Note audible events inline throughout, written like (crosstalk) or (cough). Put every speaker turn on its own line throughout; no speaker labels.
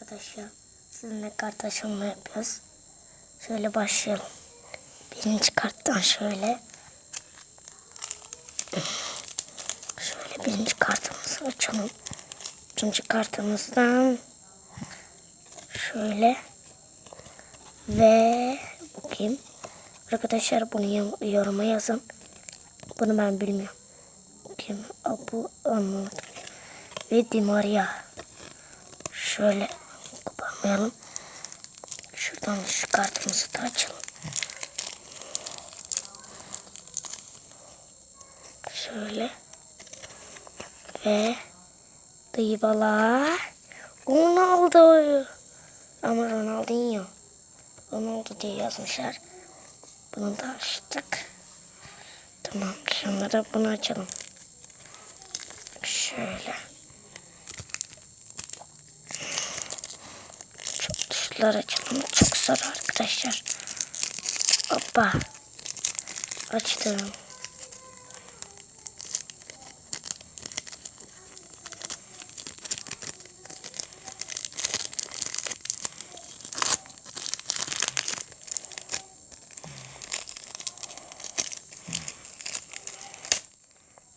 arkadaşlar. Sizinle kart açılma yapıyoruz. Şöyle başlayalım. Birinci karttan şöyle. Şöyle birinci kartımızı açalım. İkinci kartımızdan şöyle ve bakayım. Arkadaşlar bunu yorum- yoruma yazın. Bunu ben bilmiyorum. Bakayım. Aa, Bu anlamadım. Ve Di Maria. Şöyle koparmayalım. Şuradan şu kartımızı da açalım. Şöyle. Ve Dybala. Ronaldo. Ama Ronaldinho. Ronaldo diye yazmışlar. Bunu da açtık. Tamam de bunu açalım. Şöyle. Tuşlar açalım. Çok zor arkadaşlar. Hoppa. Açtım.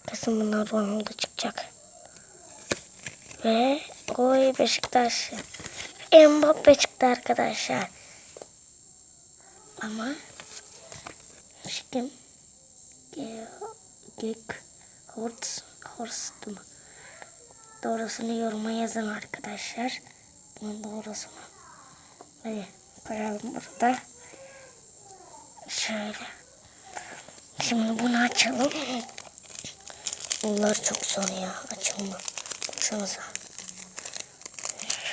Kesin bunlar Ronaldo çıkacak. Ve oy Beşiktaş. Mbappe çıktı arkadaşlar. Ama kim? Gek Horst Horst mu? Doğrusunu yoruma yazın arkadaşlar. Bunun doğrusunu. Hadi koyalım burada. Şöyle. Şimdi bunu açalım. Bunlar çok zor ya. Açılma. Baksanıza.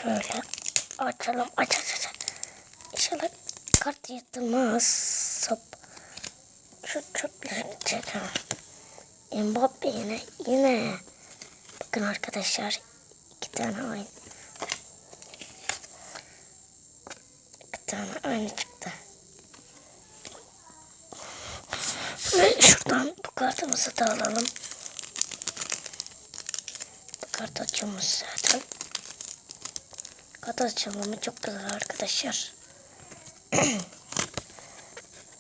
Şöyle açalım. Aç aç aç. İnşallah kart yırtılmaz. Sap. Şu çöpleri çekelim. Mbappe yine. Yine. Bakın arkadaşlar. iki tane aynı. İki tane aynı çıktı. Ve şuradan bu kartımızı da alalım. Bu kart açılmış zaten. Kart açılımı çok güzel arkadaşlar. (clears throat)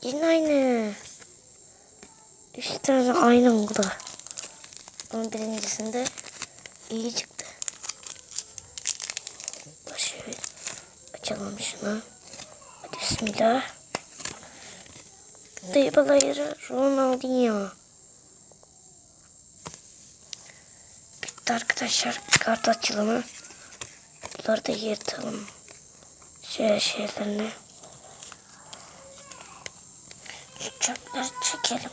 Yine aynı. Üç tane aynı oldu. Bunun birincisinde iyi çıktı. Şöyle açalım şunu. Hadi bismillah. Dayıbalayırı Ronaldinho. Bitti arkadaşlar kart açılımı. Bunları da yırtalım. Şöyle şeylerini. Çöpleri çekelim.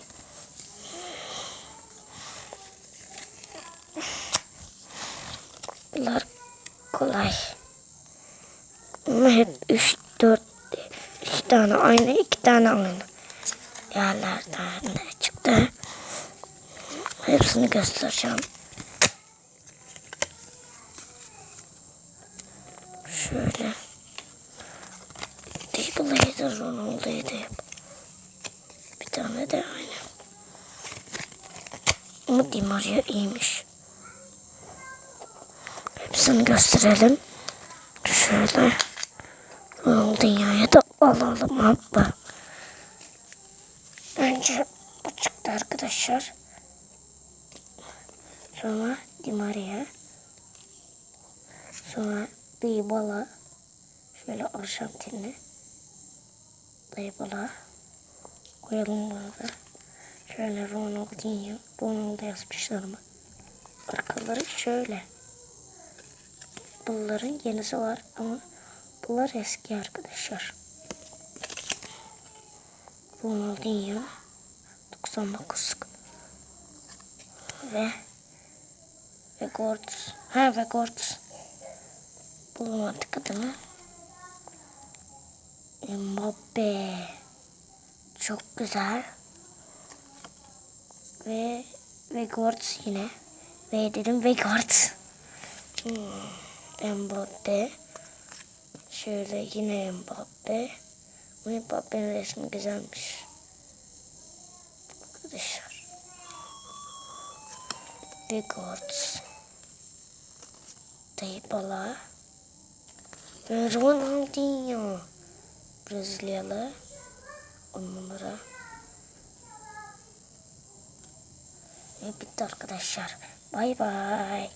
Bunlar kolay. Ama hep 3 4 3 tane aynı, 2 tane aynı. Yerlerden çıktı? Hepsini göstereceğim. Tane de aynı. Ama Di Maria iyiymiş. Hepsini gösterelim. Şöyle. Ronaldinho'ya da alalım abla. Önce bu çıktı arkadaşlar. Sonra Di Maria. Sonra Dybala. Şöyle Arjantinli. Dybala. Koyalım burada. Şöyle Ronaldinho. Ronaldo yazmışlar mı? Arkaları şöyle. Bunların yenisi var ama bunlar eski arkadaşlar. Ronaldinho 99 ve ve Gortz ha ve Gortz bulamadık adını Mbappe çok güzel ve ve Gortz yine ve dedim ve Gortz hmm. Mbappe şöyle yine Mbappe bu Mbappe'nin resmi güzelmiş arkadaşlar. Records. Dybala. Ronaldinho. Brezilyalı. On numara. Ve bitti arkadaşlar. Bay bay.